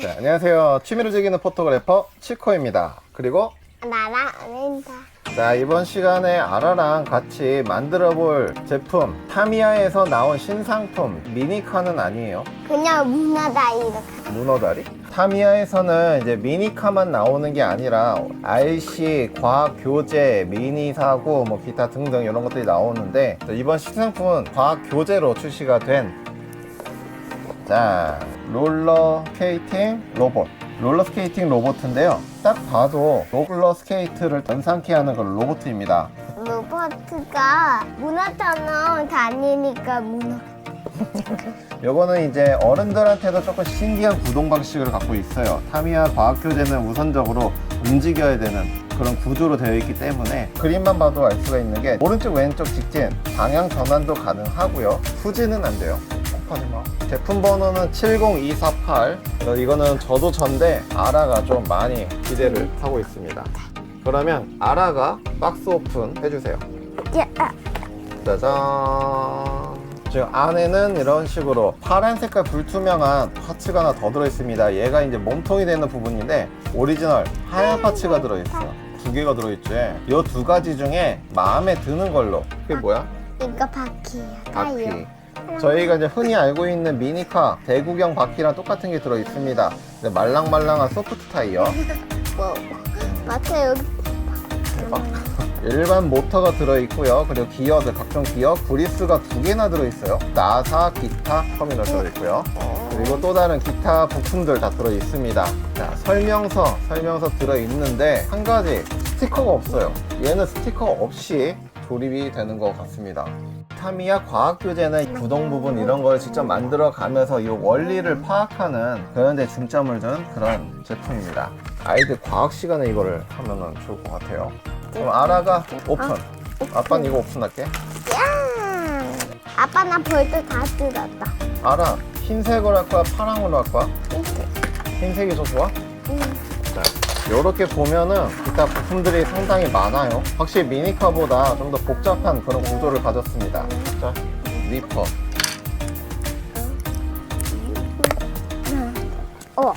네, 안녕하세요. 취미를 즐기는 포토그래퍼 치코입니다. 그리고 나랑 아닌다. 자 이번 시간에 아라랑 같이 만들어 볼 제품 타미야에서 나온 신상품 미니카는 아니에요. 그냥 문화다 이렇게. 문어다리? 타미야에서는 이제 미니카만 나오는 게 아니라 RC, 과학 교재, 미니 사고, 뭐 기타 등등 이런 것들이 나오는데 이번 신상품은 과학 교재로 출시가 된 자, 롤러 스케이팅 로봇. 롤러 스케이팅 로봇인데요. 딱 봐도 롤러 스케이트를 연상케 하는 그런 로봇입니다. 로버트가 문화처럼 다니니까 문화. 요거는 이제 어른들한테도 조금 신기한 구동 방식을 갖고 있어요. 타미야 과학교재는 우선적으로 움직여야 되는 그런 구조로 되어 있기 때문에 그림만 봐도 알 수가 있는 게 오른쪽 왼쪽 직진 방향 전환도 가능하고요. 후진은 안 돼요. 마. 제품 번호는 70248. 그래서 이거는 저도 전데 아라가 좀 많이 기대를 하고 있습니다. 그러면 아라가 박스 오픈 해주세요. 야, 아, 짜잔. 지금 안에는 이런 식으로 파란 색깔 불투명한 파츠가 하나 더 들어있습니다. 얘가 이제 몸통이 되는 부분인데 오리지널 하얀 파츠가 들어있어요. 두 개가 들어있지. 이두 가지 중에 마음에 드는 걸로. 그게 뭐야? 이거 바퀴야. 바퀴. 저희가 이제 흔히 알고 있는 미니카 대구경 바퀴랑 똑같은 게 들어 있습니다. 근데 말랑말랑한 소프트 타이어. 뭐, 마트 여기. 대박. 일반 모터가 들어있고요. 그리고 기어들, 각종 기어, 브리스가 두 개나 들어있어요. 나사, 기타, 터미널 들어있고요. 그리고 또 다른 기타 부품들 다 들어있습니다. 자, 설명서, 설명서 들어있는데 한 가지 스티커가 없어요. 얘는 스티커 없이 조립이 되는 것 같습니다. 타미야 과학 교재는 구동 부분 이런 걸 직접 만들어 가면서 이 원리를 파악하는 그런 데 중점을 둔 그런 제품입니다. 아이들 과학 시간에 이거를 하면 좋을 것 같아요. 그럼 아라가 오픈. 아빠는 이거 오픈할게. 야! 아빠 나 벌써 다 뜯었다. 아라 흰색으로 할 거야? 파랑으로 할 거야? 흰색이 더 좋아? 응. 자, 이렇게 보면은 기타 부품들이 상당히 많아요. 확실히 미니카보다 좀 더 복잡한 그런 구조를 가졌습니다. 자, 리퍼. 어,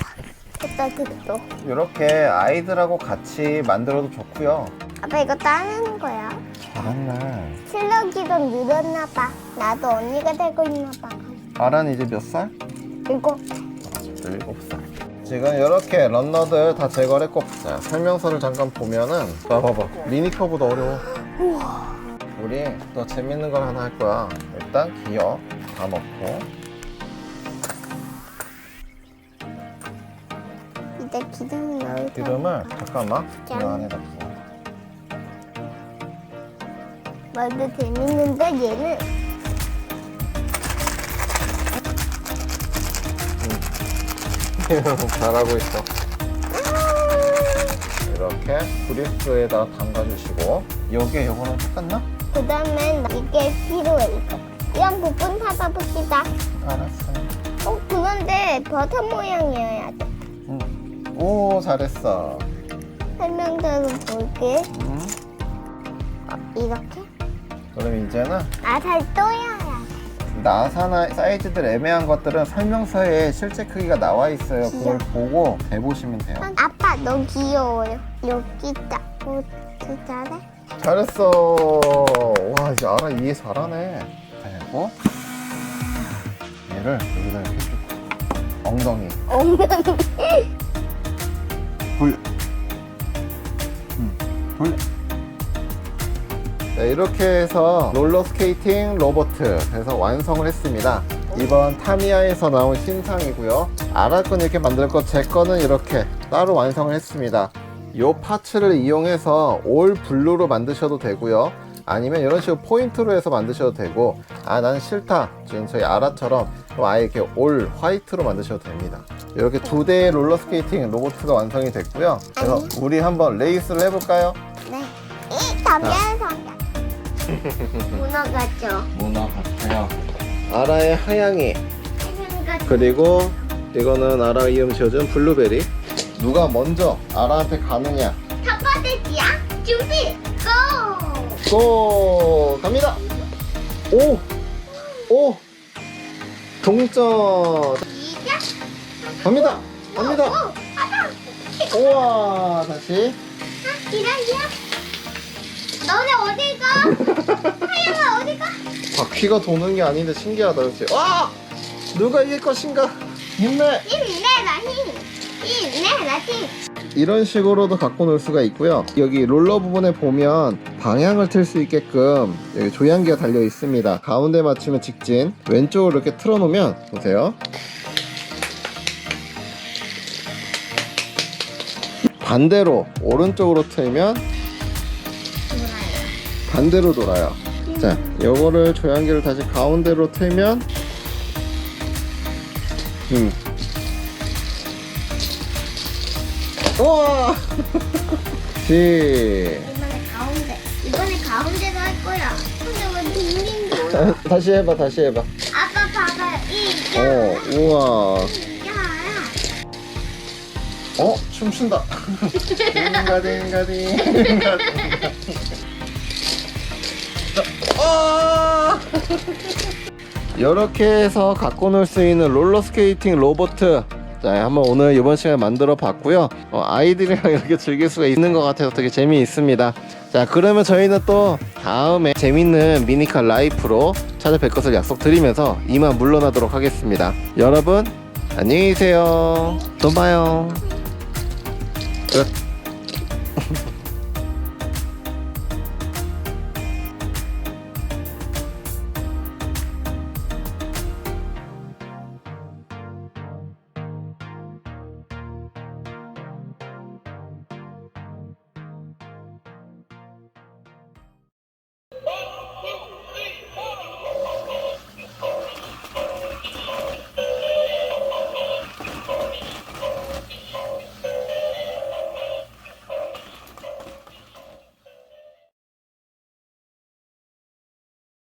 됐다 됐다. 이렇게 아이들하고 같이 만들어도 좋고요. 아빠 이거 따는 거야? 잘했네. 실력이 좀 늘었나 봐. 나도 언니가 되고 있나 봐. 아란 이제 몇 살? 이거 17살. 지금 이렇게 런너들 다 제거를 했고 자, 설명서를 잠깐 보면은 봐 봐봐. 미니커보다 어려워. 우리 또 재밌는 걸 하나 할 거야. 일단 기어 다 넣고. 이제 기름 넣을 테 기름을 잠깐만 이 안에다 부어 먼저 재밌는데 얘는 잘하고 있어 이렇게 브리스에다 담가주시고 여기에 요거는 똑같나? 그 다음에 이게 필요해 이거. 이런 부분 찾아봅시다. 알았어 어 그런데 버섯 모양이어야 돼. 응. 오 잘했어 설명서를 볼게. 응. 어, 이렇게? 그럼 이제는 아잘 떠야 돼. 나사나 사이즈들 애매한 것들은 설명서에 실제 크기가 나와 있어요. 그걸 보고 해보시면 돼요. 아빠 너 귀여워요. 여기 있다. 어, 잘해? 잘했어. 와 이제 알아 이해 잘하네. 그리고 얘를 여기다 이렇게 해주고 엉덩이 엉덩이. 돌려. 음, 돌려. 네, 이렇게 해서 롤러스케이팅 로버트 해서 완성을 했습니다. 이번 타미야에서 나온 신상이고요. 아라 건 이렇게 만들 거, 제 거는 이렇게 따로 완성을 했습니다. 이 파츠를 이용해서 올 블루로 만드셔도 되고요. 아니면 이런 식으로 포인트로 해서 만드셔도 되고, 아, 난 싫다. 지금 저희 아라처럼 그럼 아예 이렇게 올 화이트로 만드셔도 됩니다. 이렇게 두 대의 롤러스케이팅 로봇가 완성이 됐고요. 그래서 우리 한번 레이스를 해볼까요? 네. 담배. 문어가죠. 문어 같아요. 아라의 하양이 그리고 이거는 아라 이음 지어준 블루베리. 누가 먼저 아라한테 가느냐? 첫 번째 지야. 준비. 고. 고 갑니다. 오, 오, 동점 시작. 갑니다. 갑니다. 오, 아빠. 우와, 다시. 아, 기다려. 너네 어디 가? 바퀴가 도는 게 아닌데 신기하다, 그렇지? 와! 누가 이길 것인가? 힘내! 힘내라 힘. 힘내라 힘. 이런 식으로도 갖고 놀 수가 있고요. 여기 롤러 부분에 보면 방향을 틀 수 있게끔 여기 조향기가 달려 있습니다. 가운데 맞추면 직진, 왼쪽으로 이렇게 틀어 놓으면 보세요. 반대로 오른쪽으로 틀면 반대로 돌아요. 자, 요거를 조향기를 다시 가운데로 틀면 음. 우와! 시. 이번에 가운데. 이번에 가운데도 할 거야. 근데 왜? 다- 다시 해봐, 다시 해봐. 아빠 봐봐요. 이 어, 우와. 어, 춤춘다. 딩가 딩가 딩 가 딩가. 아! 이렇게 해서 갖고 놀 수 있는 롤러스케이팅 로봇. 자, 한번 오늘 이번 시간에 만들어 봤고요. 어, 아이들이랑 이렇게 즐길 수가 있는 것 같아서 되게 재미있습니다. 자, 그러면 저희는 또 다음에 재밌는 미니카 라이프로 찾아뵐 것을 약속드리면서 이만 물러나도록 하겠습니다. 여러분, 안녕히 계세요. 또 봐요. 끝. Oh!